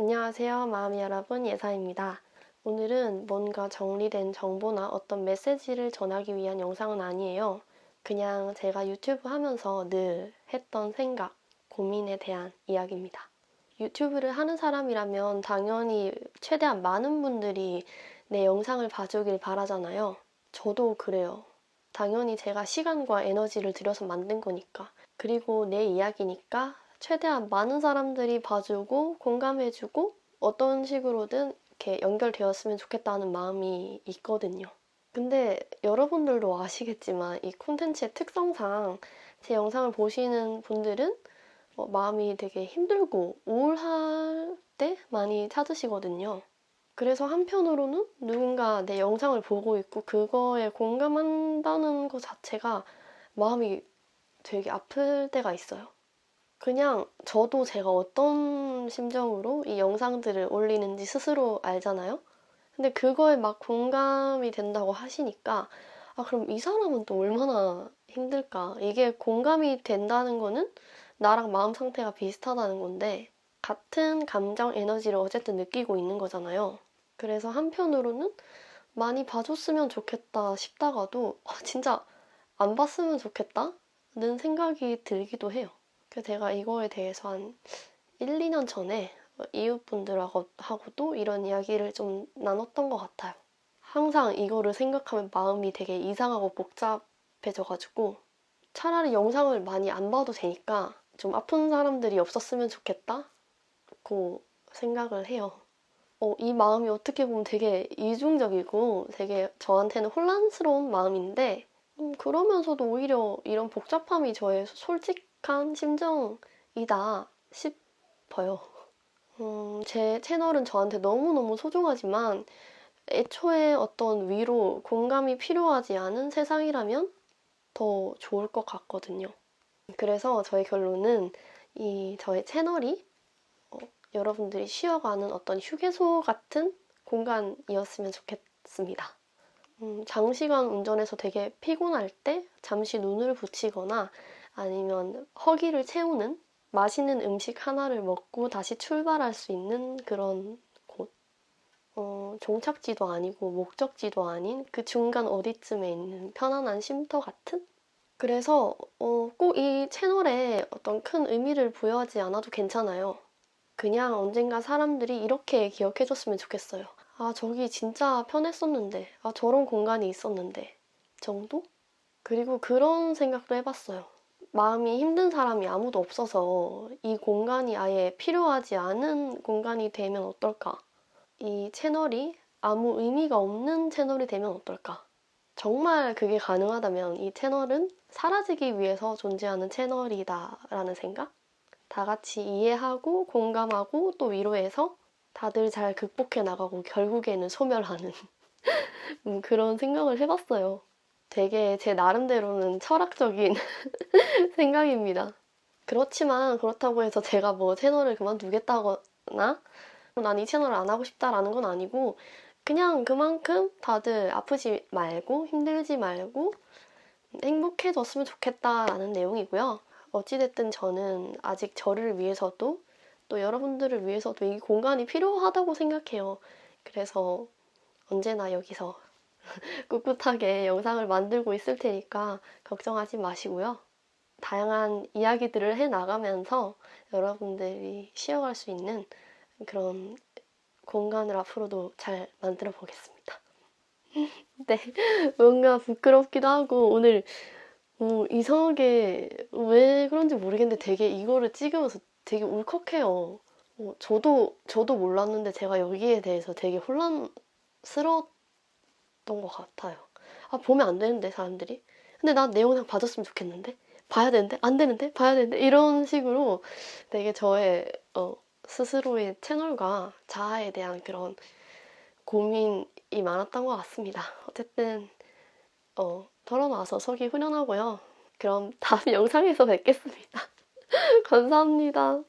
안녕하세요, 마음이 여러분 예사입니다. 오늘은 뭔가 정리된 정보나 어떤 메시지를 전하기 위한 영상은 아니에요. 그냥 제가 유튜브 하면서 늘 했던 생각, 고민에 대한 이야기입니다. 유튜브를 하는 사람이라면 당연히 최대한 많은 분들이 내 영상을 봐주길 바라잖아요. 저도 그래요. 당연히 제가 시간과 에너지를 들여서 만든 거니까. 그리고 내 이야기니까 최대한 많은 사람들이 봐주고 공감해주고 어떤 식으로든 이렇게 연결되었으면 좋겠다는 마음이 있거든요. 근데 여러분들도 아시겠지만 이 콘텐츠의 특성상 제 영상을 보시는 분들은 어, 마음이 되게 힘들고 우울할 때 많이 찾으시거든요. 그래서 한편으로는 누군가 내 영상을 보고 있고 그거에 공감한다는 것 자체가 마음이 되게 아플 때가 있어요. 그냥 저도 제가 어떤 심정으로 이 영상들을 올리는지 스스로 알잖아요? 근데 그거에 막 공감이 된다고 하시니까, 아, 그럼 이 사람은 또 얼마나 힘들까? 이게 공감이 된다는 거는 나랑 마음 상태가 비슷하다는 건데, 같은 감정 에너지를 어쨌든 느끼고 있는 거잖아요. 그래서 한편으로는 많이 봐줬으면 좋겠다 싶다가도, 아, 진짜 안 봤으면 좋겠다는 생각이 들기도 해요. 그래서 제가 이거에 대해서 한 1, 2년 전에 이웃분들하고도 이런 이야기를 좀 나눴던 것 같아요. 항상 이거를 생각하면 마음이 되게 이상하고 복잡해져가지고 차라리 영상을 많이 안 봐도 되니까 좀 아픈 사람들이 없었으면 좋겠다고 생각을 해요. 어, 이 마음이 어떻게 보면 되게 이중적이고 되게 저한테는 혼란스러운 마음인데 음, 그러면서도 오히려 이런 복잡함이 저의 솔직 한 심정이다 싶어요. 음, 제 채널은 저한테 너무너무 소중하지만 애초에 어떤 위로, 공감이 필요하지 않은 세상이라면 더 좋을 것 같거든요. 그래서 저의 결론은 이 저의 채널이 어, 여러분들이 쉬어가는 어떤 휴게소 같은 공간이었으면 좋겠습니다. 음, 장시간 운전해서 되게 피곤할 때 잠시 눈을 붙이거나 아니면 허기를 채우는 맛있는 음식 하나를 먹고 다시 출발할 수 있는 그런 곳. 어, 종착지도 아니고 목적지도 아닌 그 중간 어디쯤에 있는 편안한 쉼터 같은? 그래서 어, 꼭 이 채널에 어떤 큰 의미를 부여하지 않아도 괜찮아요. 그냥 언젠가 사람들이 이렇게 기억해줬으면 좋겠어요. 아, 저기 진짜 편했었는데. 아, 저런 공간이 있었는데. 정도? 그리고 그런 생각도 해봤어요. 마음이 힘든 사람이 아무도 없어서 이 공간이 아예 필요하지 않은 공간이 되면 어떨까? 이 채널이 아무 의미가 없는 채널이 되면 어떨까? 정말 그게 가능하다면 이 채널은 사라지기 위해서 존재하는 채널이다라는 생각? 다 같이 이해하고 공감하고 또 위로해서 다들 잘 극복해 나가고 결국에는 소멸하는 음, 그런 생각을 해봤어요. 되게 제 나름대로는 철학적인 생각입니다. 그렇지만 그렇다고 해서 제가 뭐 채널을 그만두겠다거나 난 이 채널을 안 하고 싶다라는 건 아니고 그냥 그만큼 다들 아프지 말고 힘들지 말고 행복해졌으면 좋겠다라는 내용이고요. 어찌됐든 저는 아직 저를 위해서도 또 여러분들을 위해서도 이 공간이 필요하다고 생각해요. 그래서 언제나 여기서 꿋꿋하게 영상을 만들고 있을 테니까 걱정하지 마시고요. 다양한 이야기들을 해 나가면서 여러분들이 쉬어갈 수 있는 그런 공간을 앞으로도 잘 만들어 보겠습니다. 네, 뭔가 부끄럽기도 하고 오늘 어, 이상하게 왜 그런지 모르겠는데 되게 이거를 찍으면서 되게 울컥해요. 어, 저도 저도 몰랐는데 제가 여기에 대해서 되게 혼란스러웠 던 것 같아요. 아 보면 안 되는데 사람들이. 근데 난내 영상 봐줬으면 좋겠는데 봐야 되는데 안 되는데 봐야 되는데 이런 식으로 되게 저의 어, 스스로의 채널과 자아에 대한 그런 고민이 많았던 것 같습니다. 어쨌든 어, 털어놔서 속이 후련하고요. 그럼 다음 영상에서 뵙겠습니다. 감사합니다.